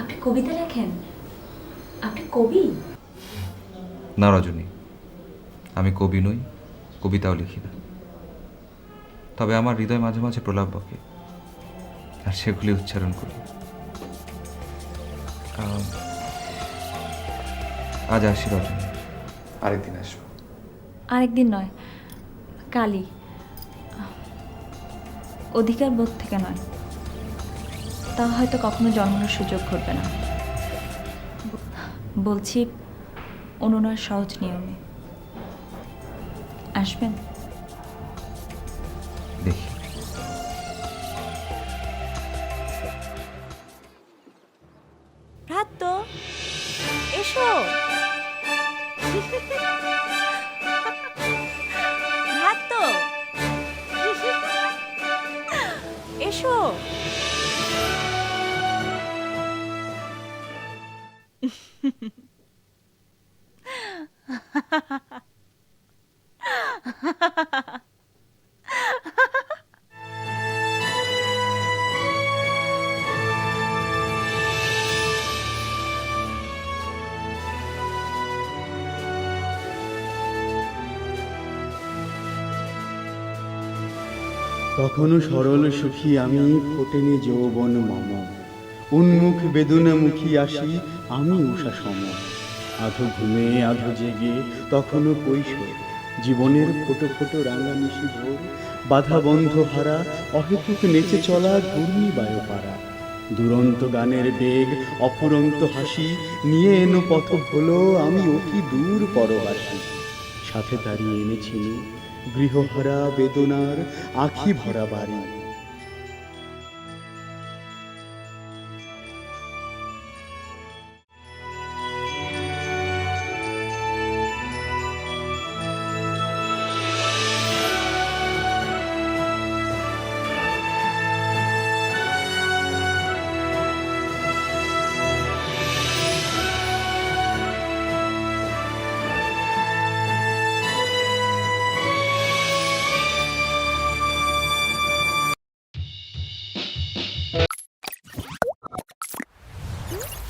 আপনি কবিতা লেখেন? আপনি কবি? না রজনী। আমি কবি নই কবিতাও লিখি না। তবে আমার হৃদয় মাঝে মাঝে প্রলাপ বকে আর সেগুলি উচ্চারণ করি। আজ আসি রজনী। আরেকদিন আসব। আরেকদিন নয় কালই। অধিকার বোধ থেকে নয়। তা হয়তো কখনো জন্মানোর সুযোগ ঘটবে না। বলছি অনুনার সহজ নিয়মে। আসবেন? দেখি। ভ্রাত্য এসো। এসো। তখনও সরল সুখী আমি ফোটেনি যৌবন মম। উন্মুখ বেদনামুখী আসি আমি উষা সম। আধো ঘুমে, আধো জেগে, তখনও কৈশোর। জীবনের ফোটো ফোটো রাঙানিশি ভোর। বাধা বন্ধ হারা অহেতুক নেচে চলা ঘূর্ণি বায়ুপাড়া। দুরন্ত গানের বেগ, অফুরন্ত হাসি, নিয়ে এনো পথ হলো আমি অতি দূর পরবাসী। সাথে দাঁড়িয়ে এনেছিল গৃহহারা বেদনার আখি ভরা বাড়ি।